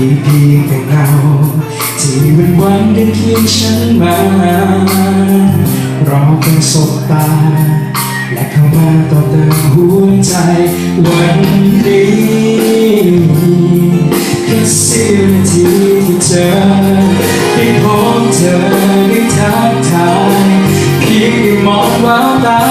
มีเพียงแต่เงาที่วันวันๆกันเคียงฉันมา รอเพียงสบตา และเข้ามาต่อเติมหัวใจวันนี้แค่เสี้ยวนาทีที่เจอได้พบเธอได้ทักทายเพียงได้มองแววตา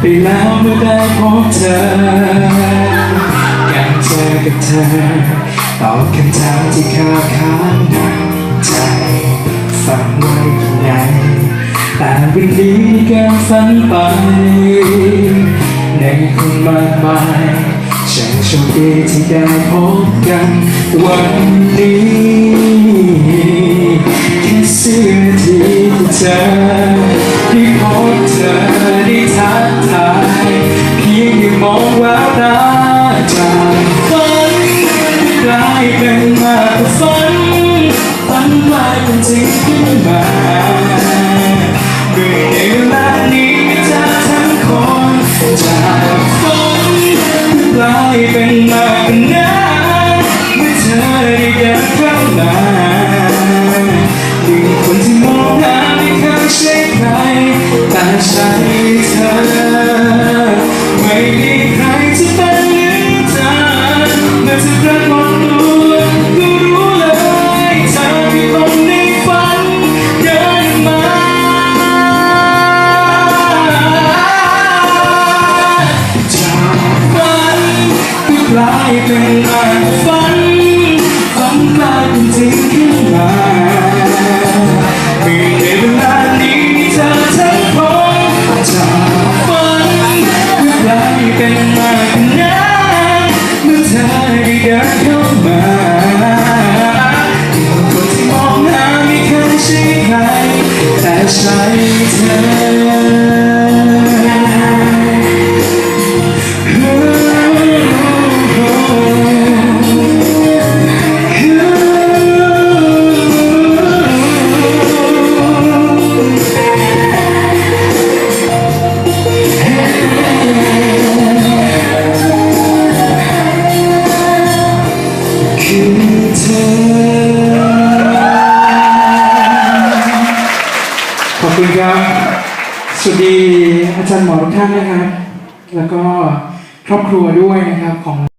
ไปแล้วเมื่อได้พบเธอการเจอกับเธอตอบคำถามที่คาค้างในใจฝันไว้ข้างในแต่วันนี้มีการฝันไปในคนมากมายฉันโชคดีที่ได้พบกันวันนี้แค่เสี้ยวนาทีที่เจอ เป็นมากกว่าฝันฝันกลายเป็นจริงขึ้นมาเมื่อในเวลานี้ ช่เอบคุณครับ สวัสดีอาจารย์หมอทุกท่านนะครับ แล้วก็ครอบครัวด้วยนะครับของ